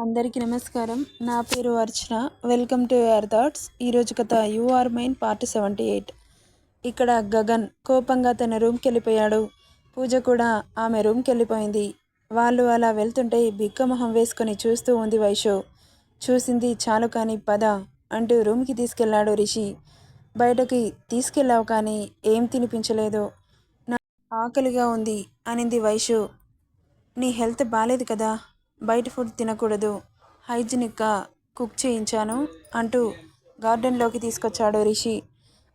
అందరికీ నమస్కారం. నా పేరు Archana. Welcome to your thoughts. ఈరోజు కథ you are mine part seventy eight. ఇక్కడ గగన్ కోపంగా తన రూమ్కి వెళ్ళిపోయాడు. పూజ కూడా ఆమె రూమ్కి వెళ్ళిపోయింది. వాళ్ళు అలా వెళ్తుంటే బిక్కమొహం వేసుకొని చూస్తూ ఉంది వైషు. చూసింది చాలు కానీ పద అంటూ రూమ్కి తీసుకెళ్ళాడు రిషి. బయటకి తీసుకెళ్ళావు కానీ ఏం తినిపించలేదు. నా ఆకలిగా ఉంది అనింది వైషు. నీ హెల్త్ బాగాలేదు కదా? బయట ఫుడ్ తినకూడదు. హైజీనిక్గా కుక్ చేయించాను అంటూ గార్డెన్లోకి తీసుకొచ్చాడు రిషి.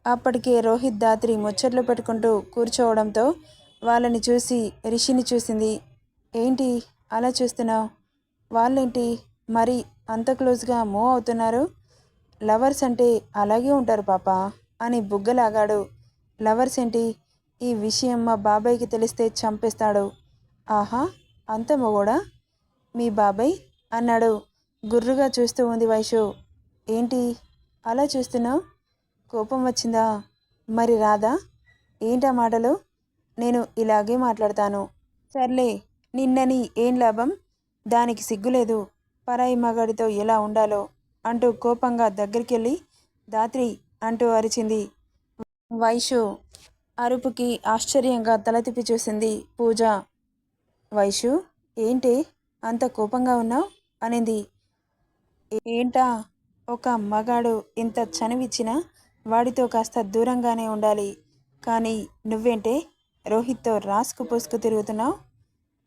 అప్పటికే రోహిత్ దాత్రి ముచ్చట్లు పెట్టుకుంటూ కూర్చోవడంతో వాళ్ళని చూసి రిషిని చూసింది. ఏంటి? అలా చూస్తున్నావు? వాళ్ళేంటి? మరి అంత క్లోజ్గా మూవ్ అవుతున్నారు? లవర్స్ అంటే అలాగే ఉంటారు పాప అని బుగ్గలాగాడు. లవర్స్ ఏంటి? ఈ విషయం మా బాబాయ్కి తెలిస్తే చంపేస్తాడు. ఆహా! అంత మొగోడా? మీ బాబాయ్ అన్నాడు. గుర్రుగా చూస్తూ ఉంది వైషు. ఏంటి? అలా చూస్తున్నావు? కోపం వచ్చిందా? మరి రాదా? ఏంటా మాటలు? నేను ఇలాగే మాట్లాడతాను. సర్లే నిన్నని ఏం లాభం? దానికి సిగ్గులేదు. పరాయి మగాడితో ఎలా ఉండాలో? అంటూ కోపంగా దగ్గరికెళ్ళి దాత్రి అంటూ అరిచింది. వైషు అరుపుకి ఆశ్చర్యంగా తల తిప్పి చూసింది పూజ. వైషు ఏంటి? అంత కోపంగా ఉన్నావు? అనింది. ఏంటా? ఒక మగాడు ఇంత చనువిచ్చినా వాడితో కాస్త దూరంగానే ఉండాలి. కానీ నువ్వేంటే? రోహిత్తో రాసుకు పోసుకు తిరుగుతున్నావు?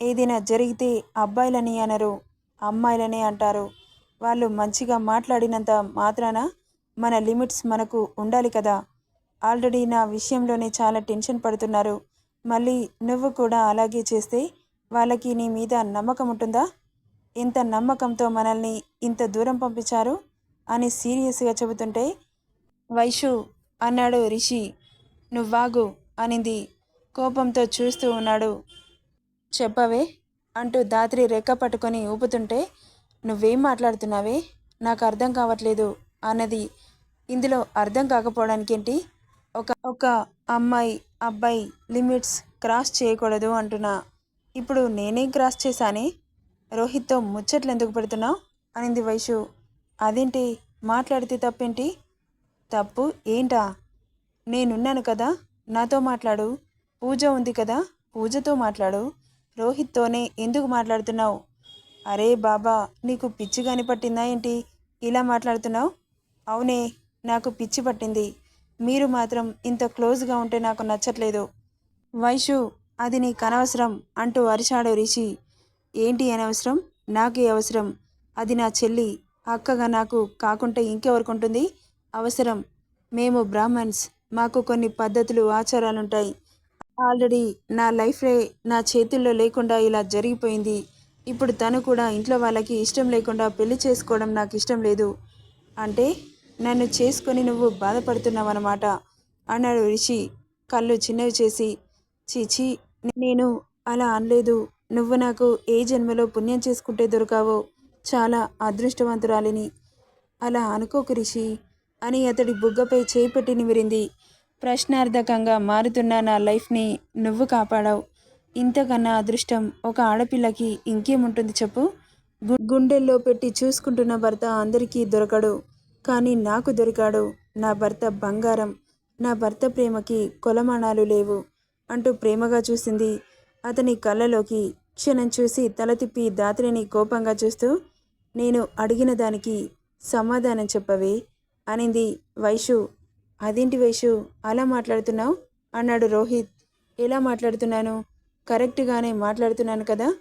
ఏదైనా జరిగితే అబ్బాయిలని అనరు అమ్మాయిలనే అంటారు. వాళ్ళు మంచిగా మాట్లాడినంత మాత్రాన మన లిమిట్స్ మనకు ఉండాలి కదా. ఆల్రెడీ నా విషయంలోనే చాలా టెన్షన్ పడుతున్నారు. మళ్ళీ నువ్వు కూడా అలాగే చేస్తే వాళ్ళకి నీ మీద నమ్మకం ఉంటుందా? ఇంత నమ్మకంతో మనల్ని ఇంత దూరం పంపించారు? అని సీరియస్గా చెబుతుంటే వైషు అన్నాడు రిషి. నువ్వాగు అనింది. కోపంతో చూస్తూ ఉన్నాడు. చెప్పవే అంటూ దాత్రి రెక్క పట్టుకొని ఊపుతుంటే నువ్వేం మాట్లాడుతున్నావే? నాకు అర్థం కావట్లేదు అన్నది. ఇందులో అర్థం కాకపోవడానికేంటి? ఒక ఒక అమ్మాయి అబ్బాయి లిమిట్స్ క్రాస్ చేయకూడదు అంటున్నా. ఇప్పుడు నేనే క్రాస్ చేశానే? రోహిత్తో ముచ్చట్లు ఎందుకు పెడుతున్నావు? అనింది వైషు. అదేంటి? మాట్లాడితే తప్పేంటి? తప్పు ఏంటా? నేనున్నాను కదా? నాతో మాట్లాడు. పూజ ఉంది కదా? పూజతో మాట్లాడు. రోహిత్తోనే ఎందుకు మాట్లాడుతున్నావు? అరే బాబా నీకు పిచ్చి కాని పట్టిందా ఏంటి? ఇలా మాట్లాడుతున్నావు? అవునే నాకు పిచ్చి పట్టింది. మీరు మాత్రం ఇంత క్లోజ్గా ఉంటే నాకు నచ్చట్లేదు. వైషు అది నీకు అనవసరం అంటూ అరిచాడు రిషి. ఏంటి అనవసరం? నాకే అవసరం. అది నా చెల్లి. అక్కగా నాకు కాకుంటే ఇంకెవరికుంటుంది? అవసరం. మేము బ్రాహ్మణ్స్. మాకు కొన్ని పద్ధతులు ఆచారాలుంటాయి. ఆల్రెడీ నా లైఫే నా చేతుల్లో లేకుండా ఇలా జరిగిపోయింది. ఇప్పుడు తను కూడా ఇంట్లో వాళ్ళకి ఇష్టం లేకుండా పెళ్ళి చేసుకోవడం నాకు ఇష్టం లేదు. అంటే నన్ను చేసుకొని నువ్వు బాధపడుతున్నావన్నమాట అన్నాడు రిషి కళ్ళు చిన్నవి చేసి. చీచి నేను అలా అనలేదు. నువ్వు నాకు ఏ జన్మలో పుణ్యం చేసుకుంటే దొరకావో చాలా అదృష్టవంతురాలిని. అలా అనుకోకు రిషి అని అతడి బుగ్గపై చేపెట్టి నిమిరింది. ప్రశ్నార్థకంగా మారుతున్న నా లైఫ్ని నువ్వు కాపాడావు. ఇంతకన్నా అదృష్టం ఒక ఆడపిల్లకి ఇంకేముంటుంది చెప్పు? గుండెల్లో పెట్టి చూసుకుంటున్న భర్త అందరికీ దొరకడు. కానీ నాకు దొరికాడు నా భర్త బంగారం. నా భర్త ప్రేమకి కొలమానాలు లేవు. అంటూ ప్రేమగా చూసింది. అతని కళ్ళలోకి క్షణం చూసి తల తిప్పి దాత్రిని కోపంగా చూస్తూ నేను అడిగిన దానికి సమాధానం చెప్పవే అనింది వైషు. అదేంటి వైషు? అలా మాట్లాడుతున్నావు? అన్నాడు రోహిత్. ఎలా మాట్లాడుతున్నాను? కరెక్ట్గానే మాట్లాడుతున్నాను కదా.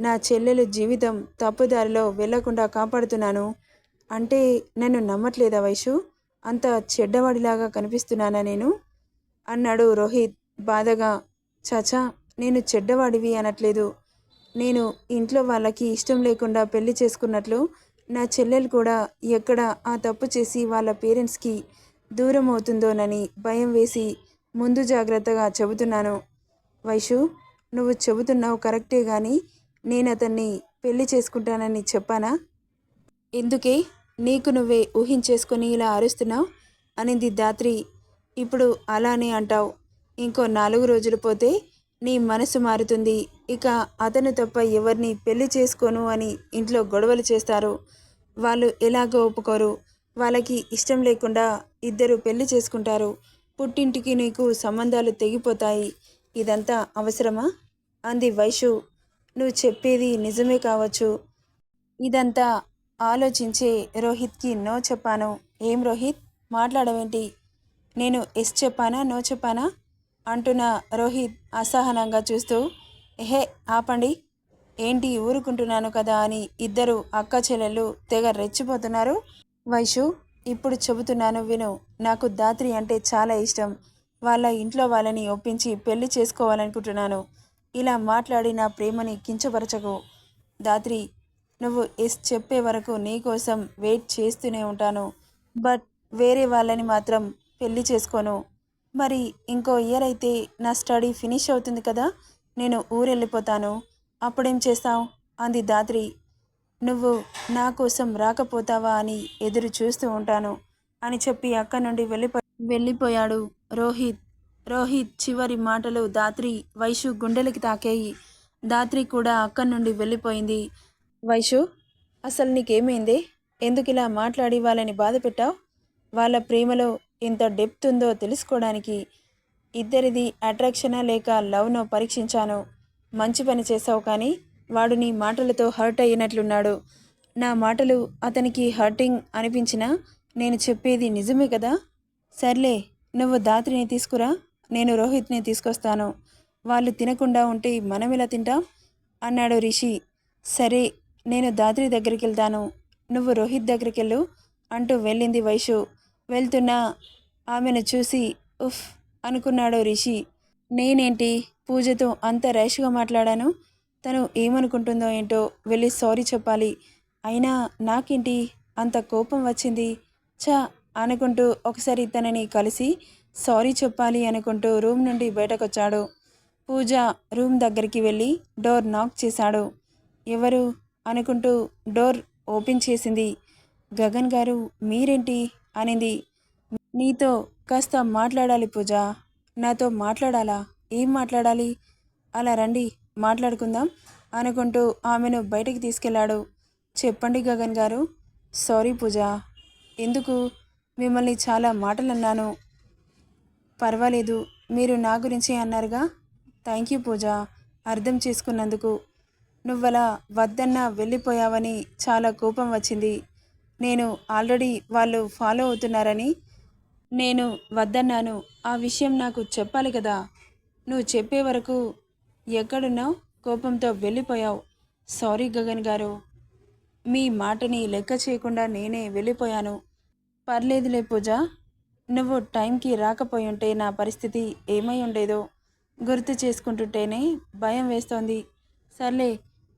నా చెల్లెలు జీవితం తప్పుదారిలో వెళ్ళకుండా కాపాడుతున్నాను. అంటే నన్ను నమ్మట్లేదా వైషు? అంత చెడ్డవాడిలాగా కనిపిస్తున్నానా నేను? అన్నాడు రోహిత్. బాధగా చాచా నేను చెడ్డవాడివి అనట్లేదు. నేను ఇంట్లో వాళ్ళకి ఇష్టం లేకుండా పెళ్ళి చేసుకున్నట్లు నా చెల్లెలు కూడా ఎక్కడ ఆ తప్పు చేసి వాళ్ళ పేరెంట్స్కి దూరం అవుతుందోనని భయం వేసి ముందు జాగ్రత్తగా చెబుతున్నాను. వైషు నువ్వు చెబుతున్నావు కరెక్టే కానీ నేను అతన్ని పెళ్ళి చేసుకుంటానని చెప్పానా? ఎందుకే? నీకు నువ్వే ఊహించేసుకొని ఇలా అరుస్తున్నావు? అనింది దాత్రి ఇప్పుడు అలానే అంటావు. ఇంకో నాలుగు రోజులు పోతే నీ మనసు మారుతుంది. ఇక అతను తప్ప ఎవరిని పెళ్ళి చేసుకోను అని ఇంట్లో గొడవలు చేస్తారు. వాళ్ళు ఎలాగో ఒప్పుకోరు. వాళ్ళకి ఇష్టం లేకుండా ఇద్దరు పెళ్ళి చేసుకుంటారు. పుట్టింటికి నీకు సంబంధాలు తెగిపోతాయి. ఇదంతా అవసరమా? అంది వైషు. నువ్వు చెప్పేది నిజమే కావచ్చు. ఇదంతా ఆలోచించే రోహిత్కి నో చెప్పాను. ఏం రోహిత్? మాట్లాడవేంటి? నేను ఎస్ చెప్పానా? నో చెప్పానా? అంటున్న రోహిత్ అసహనంగా చూస్తూ ఎహే ఆపండి. ఏంటి ఊరుకుంటున్నాను కదా అని ఇద్దరు అక్క చెల్లెళ్ళు తెగ రెచ్చిపోతున్నారు. వైషు ఇప్పుడు చెబుతున్నాను విను. నాకు దాత్రి అంటే చాలా ఇష్టం. వాళ్ళ ఇంట్లో వాళ్ళని ఒప్పించి పెళ్ళి చేసుకోవాలనుకుంటున్నాను. ఇలా మాట్లాడి నా ప్రేమని కించపరచకు. దాత్రి నువ్వు ఎస్ చెప్పే వరకు నీకోసం వెయిట్ చేస్తూనే ఉంటాను. బట్ వేరే వాళ్ళని మాత్రం పెళ్ళి చేసుకోను. మరి ఇంకో ఇయర్ అయితే నా స్టడీ ఫినిష్ అవుతుంది కదా నేను ఊరెళ్ళిపోతాను. అప్పుడేం చేస్తావు? అంది దాత్రి నువ్వు నా కోసం రాకపోతావా అని ఎదురు చూస్తూ ఉంటాను అని చెప్పి అక్కడి నుండి వెళ్ళిపో వెళ్ళిపోయాడు రోహిత్. రోహిత్ చివరి మాటలు దాత్రి వైషు గుండెలకి తాకేయి. దాత్రి కూడా అక్కడి నుండి వెళ్ళిపోయింది. వైషు అసలు నీకేమైంది? ఎందుకు ఇలా మాట్లాడి వాళ్ళని బాధ పెట్టావు వాళ్ళ ప్రేమలో ఎంత డెప్త్ ఉందో తెలుసుకోవడానికి ఇద్దరిది అట్రాక్షనా లేక లవ్నో పరీక్షించాను? మంచి పని చేసావు కానీ వాడు నీ మాటలతో హర్ట్ అయినట్లున్నాడు నా మాటలు అతనికి హర్టింగ్ అనిపించినా నేను చెప్పేది నిజమే కదా? సర్లే నువ్వు దాత్రిని తీసుకురా నేను రోహిత్ని తీసుకొస్తాను. వాళ్ళు తినకుండా ఉంటే మనం ఎలా తింటాం? అన్నాడు రిషి. సరే నేను దాత్రి దగ్గరికి వెళ్తాను నువ్వు రోహిత్ దగ్గరికి వెళ్ళు అంటూ వెళ్ళింది వైషు. వెళ్తున్నా ఆమెను చూసి ఉఫ్ అనుకున్నాడు రిషి. నేనేంటి? పూజతో అంత ర్యాష్గా మాట్లాడాను? తను ఏమనుకుంటుందో ఏంటో వెళ్ళి సారీ చెప్పాలి. అయినా నాకేంటి? అంత కోపం వచ్చింది. చా అనుకుంటూ ఒకసారి తనని కలిసి సారీ చెప్పాలి అనుకుంటూ రూమ్ నుండి బయటకొచ్చాడు. పూజ రూమ్ దగ్గరికి వెళ్ళి డోర్ నాక్ చేశాడు. ఎవరు? అనుకుంటూ డోర్ ఓపెన్ చేసింది. గగన్ గారు మీరేంటి? అనింది. నీతో కాస్త మాట్లాడాలి పూజ. నాతో మాట్లాడాలా? ఏం మాట్లాడాలి? అలా రండి మాట్లాడుకుందాం అనుకుంటూ ఆమెను బయటికి తీసుకెళ్ళాడు చెప్పండి గగన్ గారు. సారీ పూజ. ఎందుకు? మిమ్మల్ని చాలా మాటలు అన్నాను పర్వాలేదు మీరు నా గురించి అన్నారుగా? థ్యాంక్ యూ పూజ అర్థం చేసుకున్నందుకు. నువ్వలా వద్దన్నా వెళ్ళిపోయావని చాలా కోపం వచ్చింది. నేను ఆల్రెడీ వాళ్ళు ఫాలో అవుతున్నారని నేను వద్దన్నాను. ఆ విషయం నాకు చెప్పాలి కదా. నువ్వు చెప్పే వరకు ఎక్కడున్నావు కోపంతో వెళ్ళిపోయావు. సారీ గగన్ గారు. మీ మాటని లెక్క చేయకుండా నేనే వెళ్ళిపోయాను. పర్లేదులే పూజ. నువ్వు టైంకి రాకపోయి ఉంటే నా పరిస్థితి ఏమై ఉండేదో గుర్తు చేసుకుంటుంటేనే భయం వేస్తోంది. సర్లే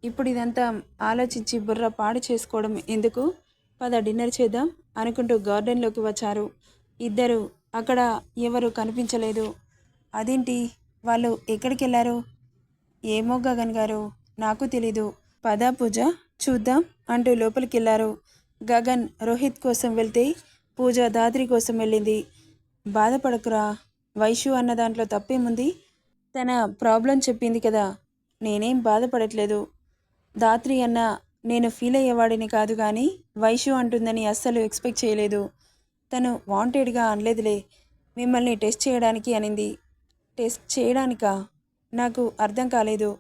ఇప్పుడు ఇదంతా ఆలోచించి బుర్ర పాడు చేసుకోవడం ఎందుకు? పద డిన్నర్ చేద్దాం అనుకుంటూ గార్డెన్లోకి వచ్చారు. ఇద్దరు అక్కడ ఎవరు కనిపించలేదు. అదేంటి? వాళ్ళు ఎక్కడికి వెళ్ళారు ఏమో గగన్ గారు నాకు తెలీదు. పదా పూజ చూద్దాం అంటూ లోపలికి వెళ్ళారు గగన్ రోహిత్ కోసం వెళ్తే పూజ దాత్రి కోసం వెళ్ళింది. బాధపడకురా వైషు అన్న దాంట్లో తప్పేముంది? తన ప్రాబ్లం చెప్పింది కదా నేనేం బాధపడట్లేదు. దాత్రి అన్న నేను ఫీల్ అయ్యేవాడిని కాదు కానీ వైషు అంటుందని అస్సలు ఎక్స్పెక్ట్ చేయలేదు. తను వాంటెడ్గా అనలేదులే. మిమ్మల్ని టెస్ట్ చేయడానికి అనింది. టెస్ట్ చేయడానికా? నాకు అర్థం కాలేదు.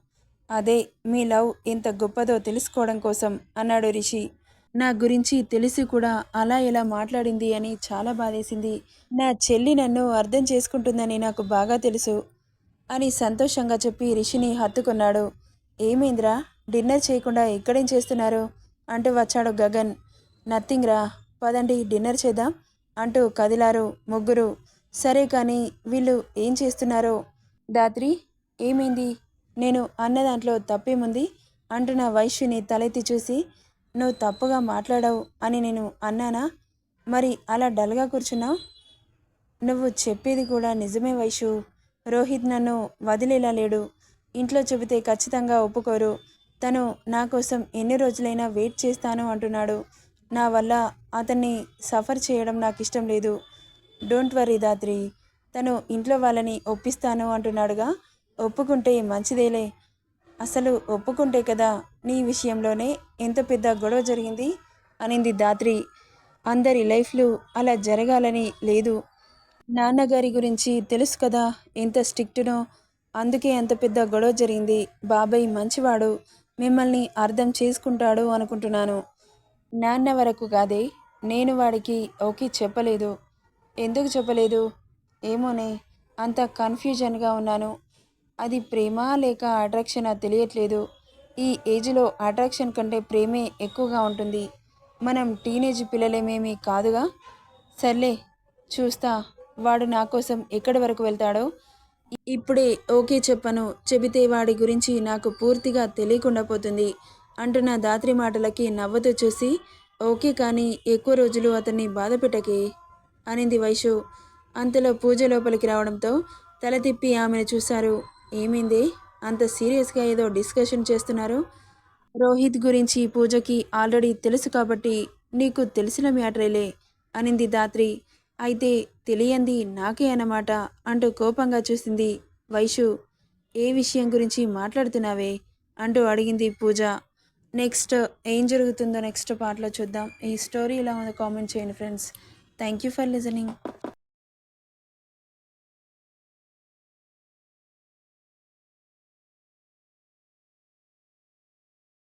అదే మీ లవ్ ఎంత గొప్పదో తెలుసుకోవడం కోసం అన్నాడు రిషి. నా గురించి తెలిసి కూడా అలా ఎలా మాట్లాడింది అని చాలా బాధేసింది. నా చెల్లి నన్ను అర్థం చేసుకుంటుందని నాకు బాగా తెలుసు అని సంతోషంగా చెప్పి రిషిని హత్తుకున్నాడు. ఏమైందిరా? డిన్నర్ చేయకుండా ఇక్కడేం చేస్తున్నారు? అంటూ వచ్చాడు గగన్. నథింగ్ రా పదండి డిన్నర్ చేద్దాం అంటూ కదిలారు ముగ్గురు. సరే కానీ వీళ్ళు ఏం చేస్తున్నారో? దాత్రి ఏమైంది? నేను అన్న దాంట్లో తప్పేముంది? అంటున్న వైశ్యుని తలెత్తి చూసి నువ్వు తప్పుగా మాట్లాడావు అని నేను అన్నానా? మరి అలా డల్గా కూర్చున్నావు? నువ్వు చెప్పేది కూడా నిజమే వైశ్యు రోహిత్ నన్ను వదిలేలా లేడు. ఇంట్లో చెబితే ఖచ్చితంగా ఒప్పుకోరు. తను నా కోసం ఎన్ని రోజులైనా వెయిట్ చేస్తాను అంటున్నాడు. నా వల్ల అతన్ని సఫర్ చేయడం నాకు ఇష్టం లేదు. డోంట్ వరీ దాత్రి తను ఇంట్లో వాళ్ళని ఒప్పిస్తాను అంటున్నాడుగా. ఒప్పుకుంటే మంచిదేలే. అసలు ఒప్పుకుంటే కదా నీ విషయంలోనే ఎంత పెద్ద గొడవ జరిగింది అనింది దాత్రి అందరి లైఫ్లు అలా జరగాలని లేదు. నాన్నగారి గురించి తెలుసు కదా ఎంత స్ట్రిక్ట్నో అందుకే అంత పెద్ద గొడవ జరిగింది. బాబాయ్ మంచివాడు. మిమ్మల్ని అర్థం చేసుకుంటాడు అనుకుంటున్నాను. నాన్న వరకు కాదే నేను వాడికి ఓకే చెప్పలేదు. ఎందుకు చెప్పలేదు? ఏమోనే అంత కన్ఫ్యూజన్గా ఉన్నాను. అది ప్రేమ లేక అట్రాక్షన్ తెలియట్లేదు. ఈ ఏజ్లో అట్రాక్షన్ కంటే ప్రేమే ఎక్కువగా ఉంటుంది. మనం టీనేజ్ పిల్లలేమేమీ కాదుగా? సర్లే చూస్తా. వాడు నా కోసం ఎక్కడి వరకు వెళ్తాడో ఇప్పుడే ఓకే చెప్పను. చెబితే వాడి గురించి నాకు పూర్తిగా తెలియకుండా పోతుంది. అంటున్న దాత్రి మాటలకి నవ్వుతూ చూసి ఓకే కానీ ఎక్కువ రోజులు అతన్ని బాధ పెట్టకే అనింది వైషు. అంతలో పూజ లోపలికి రావడంతో తల తిప్పి ఆమెను చూశారు. ఏమైంది? అంత సీరియస్గా ఏదో డిస్కషన్ చేస్తున్నారు? రోహిత్ గురించి పూజకి ఆల్రెడీ తెలుసు కాబట్టి నీకు తెలిసిన మ్యాటరేలే అనింది దాత్రి. అయితే తెలియంది నాకే అన్నమాట అంటూ కోపంగా చూసింది వైషు. ఏ విషయం గురించి మాట్లాడుతున్నావే? అంటూ అడిగింది పూజ. నెక్స్ట్ ఏం జరుగుతుందో నెక్స్ట్ పార్ట్లో చూద్దాం. ఈ స్టోరీ ఇలా ఉందో కామెంట్ చేయండి friends. Thank you for listening.